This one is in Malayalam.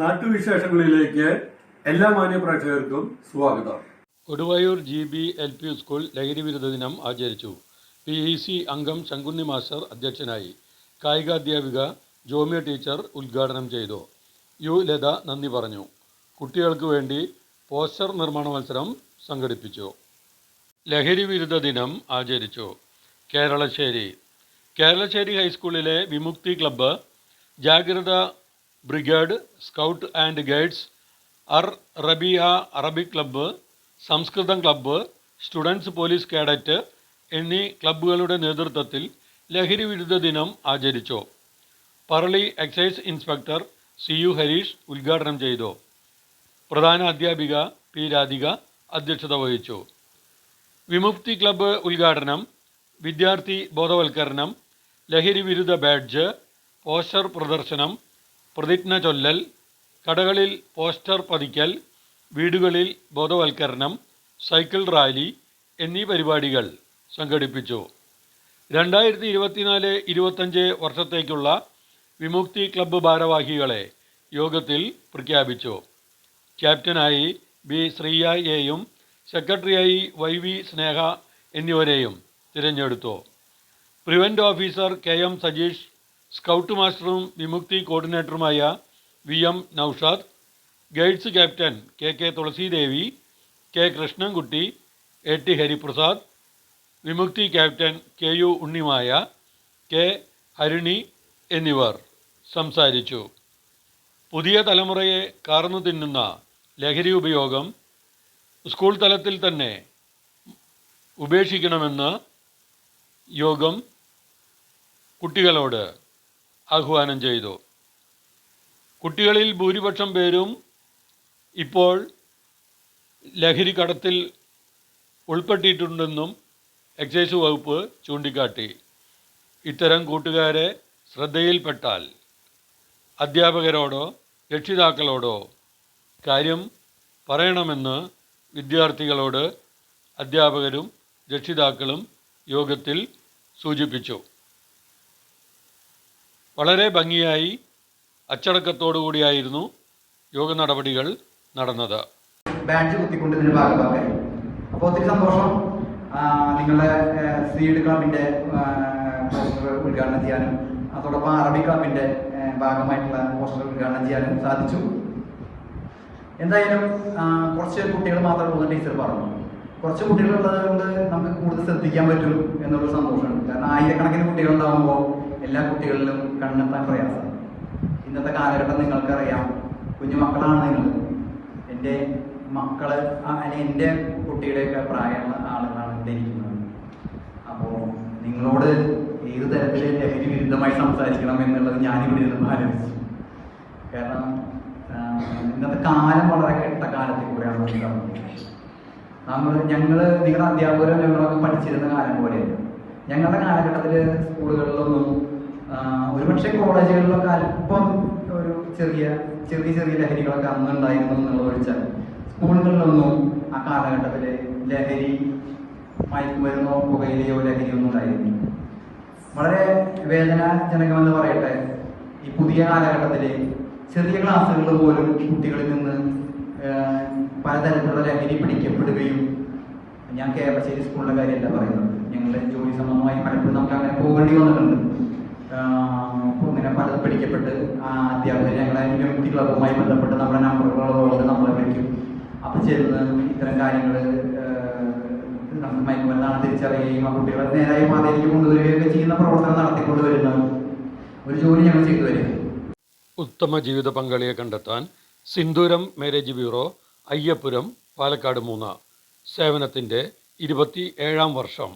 നാട്ടുവിശേഷങ്ങളിലേക്ക് എല്ലാ മാന്യപ്രേക്ഷകർക്കും സ്വാഗതം. Koduvayur G B L P school ലഹരി വിരുദ്ധ ദിനം ആചരിച്ചു. പി ഇ സി അംഗം ശങ്കുണ്ണി മാസ്റ്റർ അധ്യക്ഷനായി. കായികാധ്യാപിക ജോമിയ ടീച്ചർ ഉദ്ഘാടനം ചെയ്തു. യു ലത നന്ദി പറഞ്ഞു. കുട്ടികൾക്ക് വേണ്ടി പോസ്റ്റർ നിർമ്മാണ മത്സരം സംഘടിപ്പിച്ചു. ലഹരി വിരുദ്ധ ദിനം ആചരിച്ചു. കേരളശ്ശേരി. കേരളശ്ശേരി ഹൈസ്കൂളിലെ Vimukthi club Jagratha brigade scout and guides അർ റബിയ അറബിക് ക്ലബ്ബ് സംസ്കൃതം ക്ലബ്ബ് സ്റ്റുഡൻസ് പോലീസ് കേഡറ്റ് എന്നീ ക്ലബ്ബുകളുടെ നേതൃത്വത്തിൽ ലഹരി വിരുദ്ധ ദിനം ആചരിച്ചു. Parali excise inspector C. U. Hareesh ഉദ്ഘാടനം ചെയ്തു. പ്രധാന അധ്യാപിക പി. രാധിക അധ്യക്ഷത വഹിച്ചു. വിമുക്തി ക്ലബ്ബ് ഉദ്ഘാടനം വിദ്യാർത്ഥി ബോധവൽക്കരണം ലഹരി വിരുദ്ധ ബാഡ്ജ് പോസ്റ്റർ പ്രദർശനം പ്രതിജ്ഞ ചൊല്ലൽ കടകളിൽ പോസ്റ്റർ പതിക്കൽ വീടുകളിൽ ബോധവൽക്കരണം സൈക്കിൾ റാലി എന്നീ പരിപാടികൾ സംഘടിപ്പിച്ചു. രണ്ടായിരത്തി ഇരുപത്തിനാല് ഇരുപത്തഞ്ച് വർഷത്തേക്കുള്ള വിമുക്തി ക്ലബ്ബ് ഭാരവാഹികളെ യോഗത്തിൽ പ്രഖ്യാപിച്ചു. ക്യാപ്റ്റനായി ബി ശ്രീയായെയും സെക്രട്ടറിയായി വൈ വി സ്നേഹ എന്നിവരെയും തിരഞ്ഞെടുത്തു. Prevent officer K M Sajeesh scout മാസ്റ്ററും Vimukthi കോർഡിനേറ്ററുമായ V M Noushad guides captain K K Thulasidevi K Krishnankutty A T Hariprasad Vimukthi captain K U Unnimaya K Harini എന്നിവർ സംസാരിച്ചു. പുതിയ തലമുറയെ കാർന്നു തിന്നുന്ന ലഹരി ഉപയോഗം സ്കൂൾ തലത്തിൽ തന്നെ ഉപേക്ഷിക്കണമെന്ന് യോഗം കുട്ടികളോട് ആഹ്വാനം ചെയ്തു. കുട്ടികളിൽ ഭൂരിപക്ഷം പേരും ഇപ്പോൾ ലഹരി കടത്തിൽ ഉൾപ്പെട്ടിട്ടുണ്ടെന്നും എക്സൈസ് വകുപ്പ് ചൂണ്ടിക്കാട്ടി. ഇത്തരം കൂട്ടുകാരെ ശ്രദ്ധയിൽപ്പെട്ടാൽ അധ്യാപകരോടോ രക്ഷിതാക്കളോടോ കാര്യം പറയണമെന്ന് വിദ്യാർത്ഥികളോട് അധ്യാപകരും രക്ഷിതാക്കളും യോഗത്തിൽ സൂചിപ്പിച്ചു. വളരെ ഭംഗിയായി അച്ചടക്കത്തോടു കൂടിയായിരുന്നു യോഗ നടപടികൾ നടന്നത്. ബാഡ്ജ് കുത്തിക്കൊണ്ട് ഇതിന്റെ ഭാഗമാക്കായി അപ്പോൾ ഒത്തിരി സന്തോഷം. നിങ്ങളുടെ സീഡ് ക്ലബിന്റെ ഉദ്ഘാടനം ചെയ്യാനും അതോടൊപ്പം അറബി ക്ലബിന്റെ ഭാഗമായിട്ടുള്ള പോസ്റ്റർ ഉദ്ഘാടനം ചെയ്യാനും സാധിച്ചു. എന്തായാലും കുറച്ച് കുട്ടികൾ മാത്രമേ ഉള്ളൂ ടീച്ചർ പറഞ്ഞു. കുറച്ച് കുട്ടികൾ ഉള്ളത് കൊണ്ട് നമുക്ക് കൂടുതൽ ശ്രദ്ധിക്കാൻ പറ്റും എന്നുള്ള സന്തോഷമുണ്ട്. കാരണം ആയിരക്കണക്കിന് കുട്ടികൾ ഉണ്ടാകുമ്പോൾ എല്ലാ കുട്ടികളിലും കണ്ടെത്താൻ പ്രയാസം. ഇന്നത്തെ കാലഘട്ടം നിങ്ങൾക്കറിയാം. കുഞ്ഞു മക്കളാണ് നിങ്ങൾ. എന്റെ മക്കൾ അല്ലെങ്കിൽ എന്റെ കുട്ടിയുടെയൊക്കെ പ്രായമുള്ള ആളുകളാണ് ഇവിടെ ഇരിക്കുന്നത്. അപ്പോൾ നിങ്ങളോട് ഏത് തരത്തിൽ ലഹരി വിരുദ്ധമായി സംസാരിക്കണം എന്നുള്ളത് ഞാനിവിടെ ഇരുന്ന് ആലോചിച്ചു. കാരണം ഇന്നത്തെ കാലം വളരെ കെട്ട കാലത്തിൽ കൂടെയാണ് നമ്മൾ ഞങ്ങൾ നിങ്ങളുടെ അധ്യാപകരും ഞങ്ങളൊക്കെ പഠിച്ചിരുന്ന കാലം പോലെയല്ല. ഞങ്ങളുടെ കാലഘട്ടത്തിൽ ഒരുപക്ഷെ കോളേജുകളിലൊക്കെ അല്പം ഒരു ചെറിയ ചെറിയ ചെറിയ ലഹരികളൊക്കെ അന്ന് ഉണ്ടായിരുന്നു എന്നുള്ളത് ഒഴിച്ചാൽ സ്കൂളുകളിലൊന്നും ആ കാലഘട്ടത്തിൽ ലഹരി മയക്കുമരുന്നോ പുകയിലെയോ ലഹരിയൊന്നും ഉണ്ടായിരുന്നു വളരെ വേദനാജനകമെന്ന് പറയട്ടെ ഈ പുതിയ കാലഘട്ടത്തിൽ ചെറിയ ക്ലാസ്സുകളിൽ പോലും കുട്ടികളിൽ നിന്ന് പലതരത്തിലുള്ള ലഹരി പിടിക്കപ്പെടുകയും ഞാൻ കേരളശ്ശേരി സ്കൂളിലെ കാര്യമല്ല പറയുന്നത്. ഞങ്ങളുടെ ജോലി സംബന്ധമായി പലപ്പോഴും നമുക്ക് അങ്ങനെ പോകേണ്ടി വന്നിട്ടുണ്ട്. ഇങ്ങനെ പല പിടിക്കപ്പെട്ട് ആ അധ്യാപകർ ഞങ്ങളെ വിമുക്തി ക്ലബുമായി ബന്ധപ്പെട്ട് നമ്മുടെ നമ്പറുകളോട് നമ്മളെ വിളിക്കും. അപ്പം ചെന്ന് ഇത്തരം കാര്യങ്ങൾ നമുക്ക് മയക്കുമരുന്നാണ് തിരിച്ചറിയുകയും ആ കുട്ടികളെ നേരായ പാതയിലേക്ക് കൊണ്ടുവരികയൊക്കെ ചെയ്യുന്ന പ്രവർത്തനം നടത്തിക്കൊണ്ട് വരുന്ന ഒരു ജോലി ഞങ്ങൾ ചെയ്തു വരിക ഉത്തമ ജീവിത പങ്കാളിയെ കണ്ടെത്താൻ സിന്ദൂരം മാരേജ് ബ്യൂറോ അയ്യപ്പുരം പാലക്കാട് മൂന്ന് സേവനത്തിന്റെ ഇരുപത്തി ഏഴാം വർഷം.